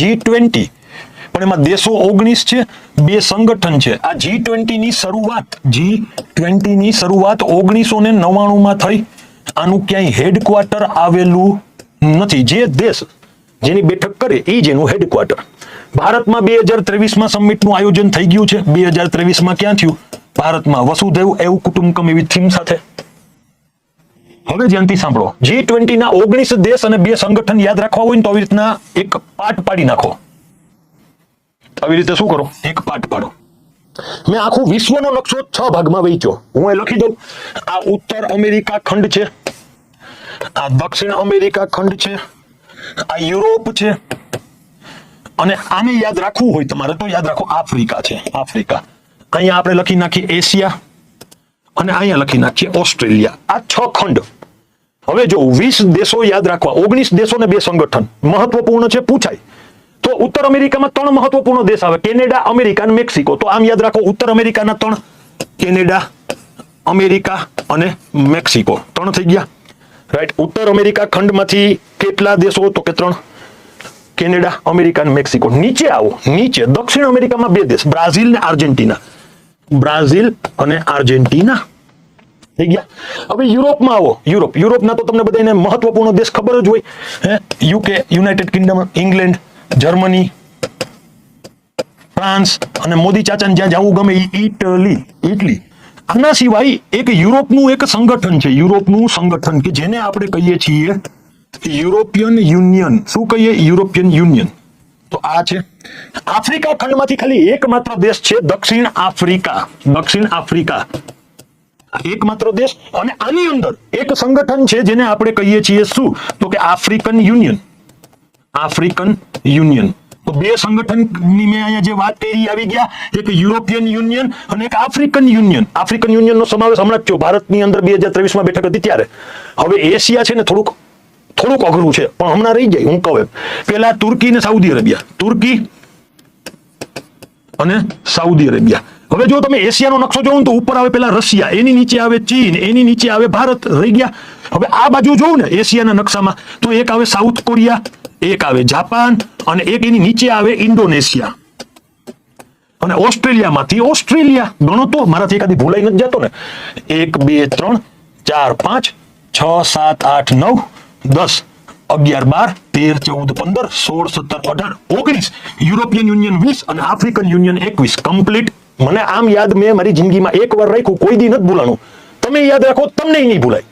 G twenty પણ એમાં દેશો ઓગણીસ છે, બે સંગઠન છે. આ જી ટ્વેન્ટી ની શરૂઆત જી ટ્વેન્ટી ની શરૂઆત ઓગણીસો ને નવ્વાણું માં થઈ. આનું ક્યાંય હેડક્વાર્ટર આવેલું નથી. જે દેશ જેની બેઠક કરે એ જ એનું હેડક્વાર્ટર ભારતમાં બે હજાર ત્રેવીસમાં સમિટનું આયોજન થઈ ગયું છે. બે હજાર ત્રેવીસમાં ક્યાં થયું? ભારતમાં વસુધૈવ, એવું કુટુંબકમ એવી થીમ સાથે. હવે ધ્યાનથી સાંભળો. જી ટ્વેન્ટી ના ઓગણીસ દેશ અને બે સંગઠન યાદ રાખવા હોય તો આવી રીતના એક પાઠ પાડી નાખો. આવી રીતે શું કરો? એક પાઠ પાડો. મેં આખું વિશ્વનો નકશો છ ભાગમાં વહેંચ્યો. હું એ લખી દઉં. આ ઉત્તર અમેરિકા ખંડ છે. આ દક્ષિણ અમેરિકા ખંડ છે. આ યુરોપ છે. અને આને યાદ રાખવું હોય તમારે તો યાદ રાખો, આફ્રિકા છે. આફ્રિકા. અહીંયા આપણે લખી નાખીએ એશિયા. અને અહીંયા લખી નાખીએ ઓસ્ટ્રેલિયા. આ છ ખંડ. હવે જો વીસ દેશો યાદ રાખવા, ઓગણીસ દેશો બે સંગઠન મહત્વપૂર્ણ છે, પૂછાય. તો ઉત્તર અમેરિકામાં ત્રણ મહત્વપૂર્ણ દેશ આવે, કેનેડા, અમેરિકા અને મેક્સિકો. તો આમ યાદ રાખો, ઉત્તર અમેરિકાના ત્રણ, કેનેડા, અમેરિકા અને મેક્સિકો. ત્રણ થઈ ગયા. રાઈટ ઉત્તર અમેરિકા ખંડમાંથી કેટલા દેશો તો કે ત્રણ? કેનેડા, અમેરિકા અને મેક્સિકો. નીચે આવો. નીચે દક્ષિણ અમેરિકામાં બે દેશ, બ્રાઝિલ ને આર્જેન્ટિના. બ્રાઝિલ અને આર્જેન્ટિના. થઈ ગયા? હવે યુરોપમાં આવો. યુરોપ. યુરોપના તો તમને બધાને મહત્વપૂર્ણ દેશ ખબર જ હોય. હે? UK, United Kingdom, England, Germany, France અને મોદી ચાચાને જ્યાં જવું ગમે ઇટલી. ઇટલી. આના સિવાય એક યુરોપનું એક સંગઠન છે. યુરોપનું સંગઠન કે જેને આપણે કહીએ છીએ યુરોપિયન યુનિયન. શું કહીએ? European Union. તો આ છે. આફ્રિકા ખંડમાંથી ખાલી એકમાત્ર દેશ છે દક્ષિણ આફ્રિકા. દક્ષિણ આફ્રિકા. એકમાત્ર દેશ અને આની અંદર એક સંગઠન છે જેને આપણે કહીએ છીએ શું? તો કે આફ્રિકન યુનિયન. African union. તો બે સંગઠનની મેં અહીંયા જે વાત કરી આવી ગયા. એક યુરોપિયન યુનિયન અને એક આફ્રિકન યુનિયન. આફ્રિકન યુનિયનનો સમાવેશ હમણાં જ થયો. ભારતની અંદર બે હજાર ત્રેવીસમાં બેઠક હતી ત્યારે. હવે એશિયા છે ને થોડુંક થોડુંક અઘરું છે, પણ હમણાં રહી જાય, હું કહું એમ. પેલા તુર્કી ને સાઉદી અરેબિયા. તુર્કી અને સાઉદી અરેબિયા. હવે જો તમે એશિયાનો નકશો જોવો તો ઉપર આવે પેલા રશિયા, એની નીચે આવે ચીન, એની નીચે આવે ભારત, રહી ગયા. હવે આ બાજુ જોઉં ને, એશિયાના નકશામાં, તો એક આવે સાઉથ કોરિયા, એક આવે જાપાન, અને એક એની નીચે આવે ઇન્ડોનેશિયા. અને ઓસ્ટ્રેલિયામાંથી, ઓસ્ટ્રેલિયા, ગણો તો, મારાથી એકાદી ભૂલાઈ નથી જતો ને. એક, બે, ત્રણ, ચાર, પાંચ, છ, સાત, આઠ, નવ દસ, અગિયાર, બાર, તેર, ચૌદ, પંદર, સોળ, સત્તર, અઢાર, ઓગણીસ, યુરોપિયન યુનિયન વીસ અને આફ્રિકન યુનિયન એકવીસ. કમ્પ્લીટ. મને આમ યાદ મેં મારી જિંદગીમાં એક વાર રાખ્યું, કોઈ દી નથી ભૂલાણું. તમે યાદ રાખો, તમને નહીં ભૂલાય.